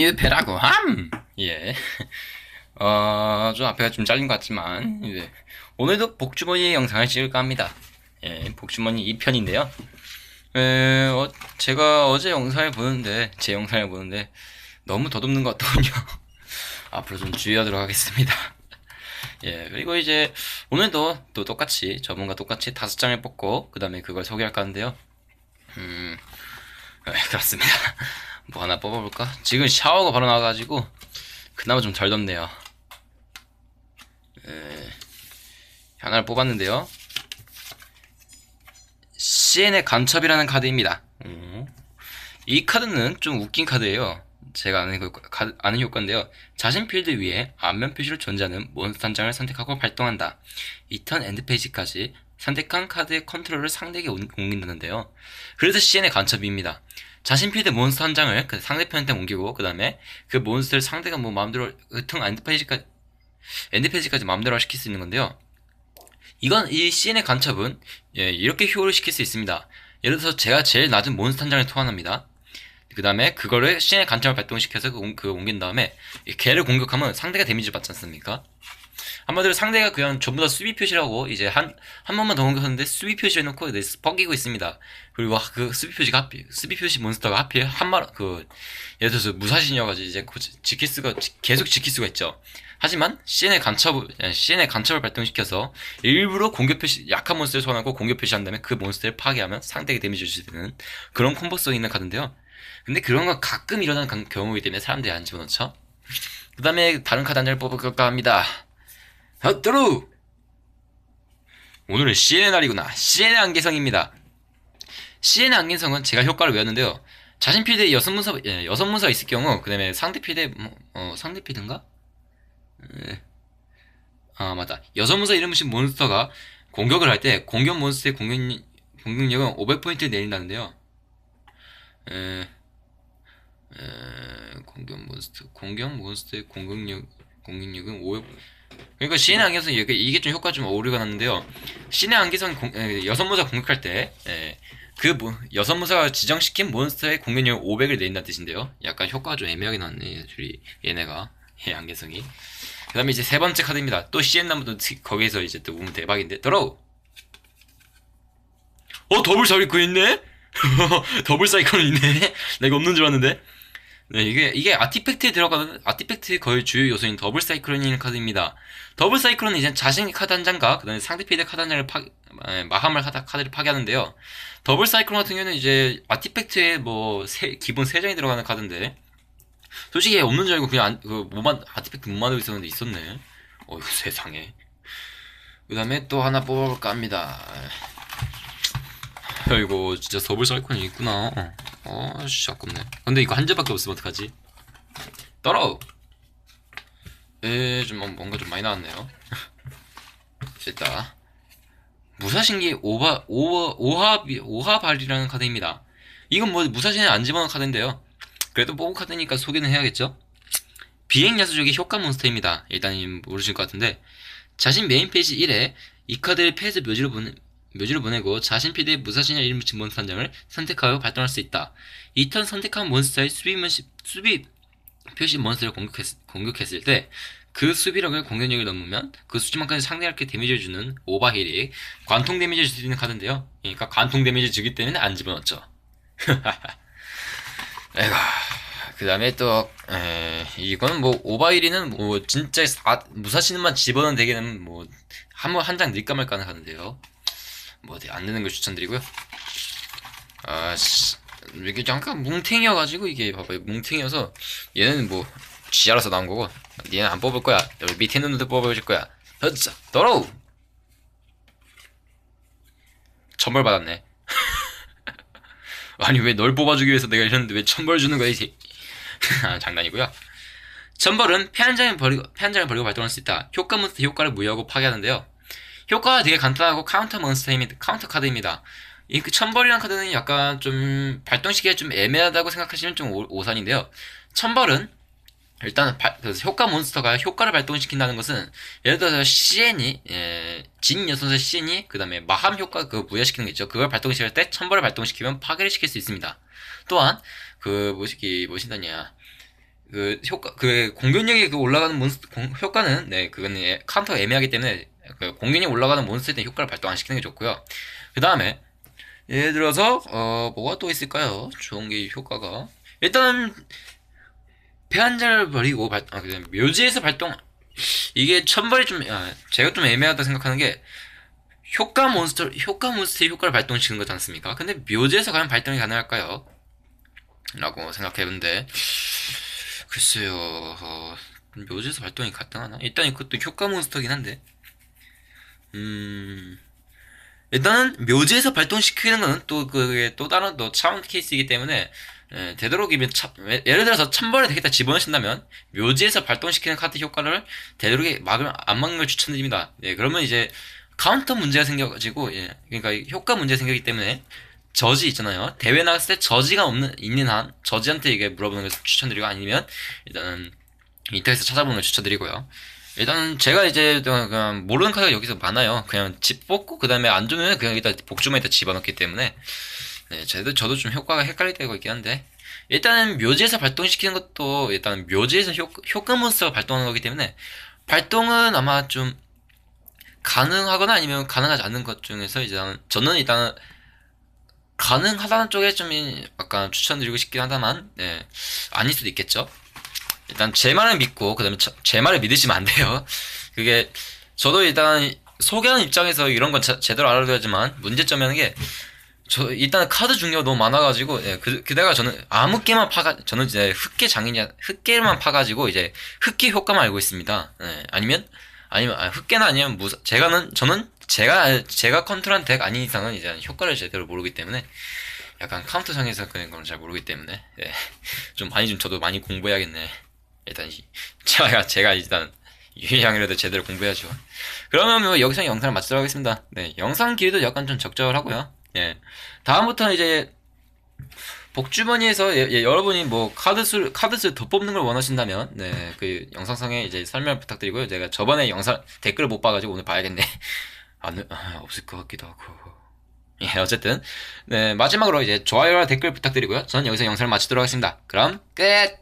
뉴페라고 함! 예. 어, 좀 앞에가 좀 잘린 것 같지만, 이제, 오늘도 복주머니 영상을 찍을까 합니다. 예, 복주머니 2편인데요. 에, 어, 제가 어제 영상을 보는데, 제 영상을 보는데, 너무 더듬는 것 같더군요. 앞으로 좀 주의하도록 하겠습니다. 예, 그리고 이제, 오늘도 또 똑같이, 저번과 똑같이 다섯 장을 뽑고, 그 다음에 그걸 소개할까 하는데요. 음, 네, 그렇습니다. 뭐 하나 뽑아볼까? 지금 샤워가 바로 나와가지고 그나마 좀 덜 덥네요. 에, 하나를 뽑았는데요. CN의 간첩이라는 카드입니다. 음. 이 카드는 좀 웃긴 카드예요. 제가 아는, 그, 카, 아는 효과인데요. 자신 필드 위에 앞면 표시로 존재하는 몬스터 한 장을 선택하고 발동한다. 이 턴 엔드 페이지까지 선택한 카드의 컨트롤을 상대에게 옮긴다는데요. 그래서 CN의 간첩입니다. 자신 필드 몬스터 한 장을 그 상대편한테 옮기고 그 다음에 그 몬스터를 상대가 뭐 마음대로 으통 엔드 페이지까지 엔드 페이지까지 마음대로 시킬 수 있는 건데요. 이건 이 CN의 간첩은 예, 이렇게 효율을 시킬 수 있습니다. 예를 들어서 제가 제일 낮은 몬스터 한 장을 소환합니다. 그 다음에 그거를 CN의 간첩을 발동시켜서 그, 그 옮긴 다음에 걔를 공격하면 상대가 데미지 받지 않습니까? 한마디로 상대가 그냥 전부 다 수비 표시라고 이제 한, 한 번만 더 공격하는데 수비 표시 해놓고 이제 뻐기고 있습니다. 그리고 그 수비 표시가 하필, 수비 표시 몬스터가 하필 한 말, 그, 예를 들어서 무사신이어가지고 이제 지킬 수가, 계속 지킬 수가 있죠. 하지만 CN의 간첩, CN의 간첩을 발동시켜서 일부러 공격 표시, 약한 몬스터를 소환하고 공격 표시한 다음에 그 몬스터를 파괴하면 상대에게 데미지 줄수 있는 그런 콤보성 있는 카드인데요. 근데 그런 건 가끔 일어나는 경우이기 때문에 사람들이 안 집어넣죠. 그 다음에 다른 카드 한 장을 뽑을까 합니다. 핫뚜루! 오늘은 CN의 날이구나. CN의 안개성입니다. CN의 안개성은 제가 효과를 외웠는데요. 자신 필드에 여섯 문서, 예, 여섯 문서가 있을 경우, 그 다음에 상대 필드에, 뭐, 어, 상대 필드인가? 예. 아, 맞다. 여섯 문서 이름 붙인 몬스터가 공격을 할 때, 공격 몬스터의 공격, 공격력은 500포인트 내린다는데요. 에, 에, 공격 몬스터, 공격 몬스터의 공격력, 공격력은 500, 그러니까 신의 안개선 이게, 이게 좀 효과 좀 오류가 났는데요. 신의 안개선 공, 에, 여섯 무사 공격할 때, 에, 그 뭐, 여섯 무사가 지정시킨 몬스터의 공격력 500을 내린다는 뜻인데요. 약간 효과가 좀 애매하게 나왔네, 둘이 얘네가 예, 안개성이. 그 다음에 이제 세 번째 카드입니다. 또 CN 나무도 거기에서 이제 또 우면 대박인데 들어. 어 더블 사이클 있네. 더블 사이클 있네. 내가 없는 줄 알았는데. 네, 이게, 이게 아티팩트에 들어가는, 아티팩트의 거의 주요 요소인 더블 사이클론인 카드입니다. 더블 사이클론은 이제 자신의 카드 한 장과, 그 다음에 상대편의 카드 한 장을 파, 마함을 하다 카드를 파괴하는데요. 더블 사이클론 같은 경우는 이제 아티팩트에 뭐, 세, 기본 3장이 들어가는 카드인데, 솔직히 없는 줄 알고 그냥 안, 그, 뭐만, 아티팩트 못 만들고 있었는데 있었네. 어이구, 세상에. 그 다음에 또 하나 뽑아볼까 합니다. 아이고, 진짜 더블 사이클론이 있구나. 어, 씨, 아깝네. 근데 이거 한 개밖에 없으면 어떡하지? 떨어! 에, 좀, 뭔가 좀 많이 나왔네요. 됐다. 무사신기 오바, 오바, 오하, 오하발이라는 카드입니다. 이건 뭐, 무사신에 안 집어넣은 카드인데요. 그래도 뽑은 카드니까 소개는 해야겠죠? 비행 야수족의 효과 몬스터입니다. 일단 모르실 것 같은데, 자신 메인 페이지 1에 이 카드를 패스 묘지로 보내, 묘지로 보내고 자신 필드에 무사신이라 이름 붙인 몬스터 한 장을 선택하여 발동할 수 있다. 이 턴 선택한 몬스터의 수비, 수비 표시 몬스터를 공격했, 공격했 을 때 그 수비력을 공격력을 넘으면 그 수치만큼 상대한테 데미지를 주는 오버힐이 관통 데미지를 줄 수 있는 카드인데요. 그러니까 관통 데미지 주기 때문에 안 집어넣죠. 에이고. 그 다음에 또, 에, 이거는 뭐, 오바이리는 뭐, 진짜, 아, 무사신만 집어넣은 대게는 뭐, 한 번, 한장 늘까 말까 하는 카드인데요. 뭐 어디 안 되는 걸 추천드리고요. 아씨 이게 잠깐 뭉탱이여가지고 이게 봐봐 뭉탱이여서 얘는 뭐 쥐알아서 나온 거고 얘는 안 뽑을 거야. 여기 밑에 있는 놈들 뽑아줄 거야. 허자 더러우 천벌 받았네. 아니 왜 널 뽑아주기 위해서 내가 이랬는데 왜 천벌 주는 거야 이제 아, 장난이고요. 천벌은 패한 장을 버리고 패한 장을 버리고 발동할 수 있다. 효과 몬스터 효과를 무효하고 파괴하는데요. 효과가 되게 간단하고 카운터 몬스터입니다. 카운터 카드입니다. 이그 천벌이라는 카드는 약간 좀 발동시기가 좀 애매하다고 생각하시면 좀 오, 산인데요 천벌은 일단 바, 효과 몬스터가 효과를 발동시킨다는 것은 예를 들어서 CN이 예, 진 여선사 CN이 그 다음에 마함 효과 그 부여시키는 게 있죠. 그걸 발동시킬 때 천벌을 발동시키면 파괴를 시킬 수 있습니다. 또한 그 뭐시기 뭐신다냐 그 효과 그 공격력이 그 올라가는 몬스터 공- 효과는 네 그거는 예, 카운터가 애매하기 때문에 그 공격력 올라가는 몬스터에 대한 효과를 발동 안 시키는 게 좋고요. 그 다음에 예를 들어서 어 뭐가 또 있을까요? 좋은 게 효과가 일단은 폐한자를 버리고 발, 아, 그냥 묘지에서 발동 이게 천벌이 좀 아, 제가 좀 애매하다 생각하는 게 효과 몬스터 효과 몬스터의 효과를 발동시키는 거지 않습니까? 근데 묘지에서 과연 발동이 가능할까요? 라고 생각해본데 글쎄요 어, 묘지에서 발동이 가능하나? 일단 이것도 효과 몬스터긴 한데 음 일단은 묘지에서 발동시키는 거는 또 그게 또 다른 또 차원 케이스이기 때문에 예, 되도록이면 참- 예- 예를 들어서 천번에 되겠다 집어넣으신다면 묘지에서 발동시키는 카드 효과를 되도록이 막을 안 막는 걸 추천드립니다. 예, 그러면 이제 카운터 문제가 생겨가지고 예, 그러니까 효과 문제가 생기기 때문에 저지 있잖아요. 대회 나갔을 때 저지가 없는 있는 한 저지한테 이게 물어보는 걸 추천드리고 아니면 일단은 인터넷에서 찾아보는 걸 추천드리고요. 일단 제가 이제 그냥 모르는 카드가 여기서 많아요. 그냥 집 뽑고 그 다음에 안 주면 그냥 여기다 복주머니에다 집어넣기 때문에 네, 저도 저도 좀 효과가 헷갈릴 때가 있긴 한데 일단은 묘지에서 발동시키는 것도 일단 묘지에서 효, 효과 몬스터가 발동하는 거기 때문에 발동은 아마 좀 가능하거나 아니면 가능하지 않는 것 중에서 이제 저는 일단 가능하다는 쪽에 좀 약간 추천드리고 싶긴 하다만 네, 아닐 수도 있겠죠. 일단 제 말을 믿고 그다음에 저- 제 말을 믿으시면 안 돼요. 그게 저도 일단 소개하는 입장에서 이런 건 제, 제대로 알아둬야지만 문제점이라는 게 저 일단 카드 종류가 너무 많아가지고 예, 그 그다가 저는 아무 깨만 파가 저는 이제 흑계 장인이야 흑계만 파가지고 이제 흑계 효과만 알고 있습니다. 예, 아니면 아니면 아, 흑계나 아니면 무사 제가는 저는 제가 제가 컨트롤한 덱 아닌 이상은 이제 효과를 제대로 모르기 때문에 약간 카운터상에서 그런 건 잘 모르기 때문에 예, 좀 많이 좀 저도 많이 공부해야겠네. 일단 이- 제가 제가 일단 유희양이라도 제대로 공부해야죠. 그러면 뭐 여기서 영상을 마치도록 하겠습니다. 네, 영상 길이도 약간 좀 적절하고요. 예, 다음부터는 이제 복주머니에서 예, 예, 여러분이 뭐 카드수 카드수 더 뽑는 걸 원하신다면 네, 그 영상상에 이제 설명 부탁드리고요. 제가 저번에 영상 댓글을 못 봐가지고 오늘 봐야겠네. 안 아, 없을 것 같기도 하고. 예, 어쨌든 네 마지막으로 이제 좋아요와 댓글 부탁드리고요. 저는 여기서 영상을 마치도록 하겠습니다. 그럼 끝.